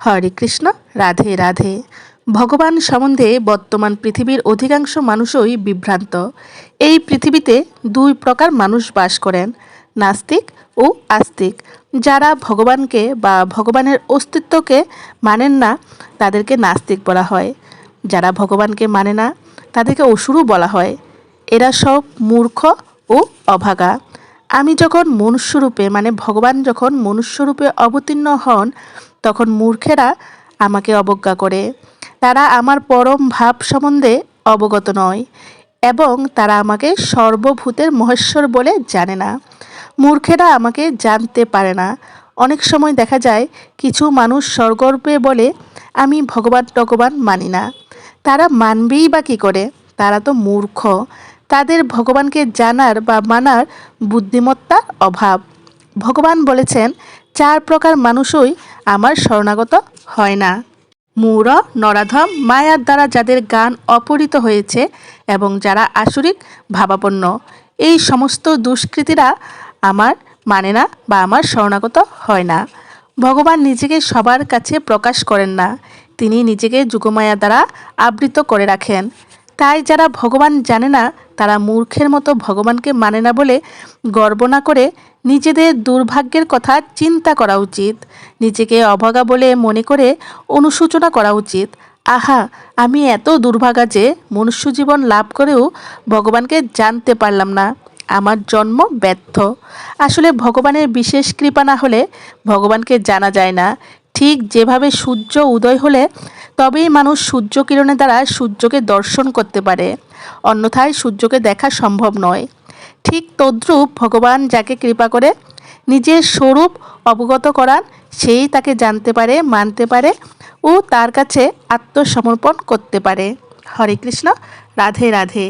হরে কৃষ্ণ, রাধে রাধে। ভগবান সম্বন্ধে বর্তমান পৃথিবীর অধিকাংশ মানুষই বিভ্রান্ত। এই পৃথিবীতে দুই প্রকার মানুষ বাস করেন, নাস্তিক ও আস্তিক। যারা ভগবানকে বা ভগবানের অস্তিত্বকে মানেন না, তাদেরকে নাস্তিক বলা হয়। যারা ভগবানকে মানে না, তাদেরকে অসুরও বলা হয়। এরা সব মূর্খ ও অভাগা। আমি যখন মনুষ্যরূপে মানে ভগবান যখন মনুষ্যরূপে অবতীর্ণ হন তখন মূর্খেরা আমাকে অবজ্ঞা করে। তারা আমার পরম ভাব সম্বন্ধে অবগত নয় এবং তারা আমাকে সর্বভূতের মহেশ্বর বলে জানে না। মূর্খেরা আমাকে জানতে পারে না। অনেক সময় দেখা যায়, কিছু মানুষ স্বর্গর্বে বলে, আমি ভগবান টগবান মানি না। তারা মানবেই বা কী করে? তারা তো মূর্খ। তাদের ভগবানকে জানার বা মানার বুদ্ধিমত্তার অভাব। ভগবান বলেছেন, চার প্রকার মানুষই আমার শরণাগত হয় না। মূঢ়, নরাধম, মায়ার দ্বারা যাদের গান অপহৃত হয়েছে এবং যারা আসরিক, ভাবাপন্ন, এই সমস্ত দুষ্কৃতীরা আমার মানে না বা আমার শরণাগত হয় না। ভগবান নিজেকে সবার কাছে প্রকাশ করেন না। তিনি নিজেকে যুগমায়া দ্বারা আবৃত করে রাখেন। তাই যারা ভগবান জানে না, তারা মূর্খের মতো ভগবানকে মানে না বলে গর্ব না করে নিজেদের দুর্ভাগ্যের কথা চিন্তা করা উচিত। নিজেকে অভাগা বলে মনে করে অনুশোচনা করা উচিত। আহা, আমি এত দুর্ভাগা যে মনুষ্য জীবন লাভ করেও ভগবানকে জানতে পারলাম না। আমার জন্ম ব্যর্থ। আসলে ভগবানের বিশেষ কৃপা না হলে ভগবানকে জানা যায় না। ঠিক যেভাবে সূর্য উদয় হলে তবেই মানুষ সূর্য কিরণের দ্বারা সূর্যকে দর্শন করতে পারে। অন্যথায় সূর্যকে দেখা সম্ভব নয়। ঠিক তদ্রূপ ভগবান যাকে কৃপা করে নিজের স্বরূপ অবগত করান, সেই তাকে জানতে পারে, মানতে পারে ও তার কাছে আত্মসমর্পণ করতে পারে। হরে কৃষ্ণ, রাধে রাধে।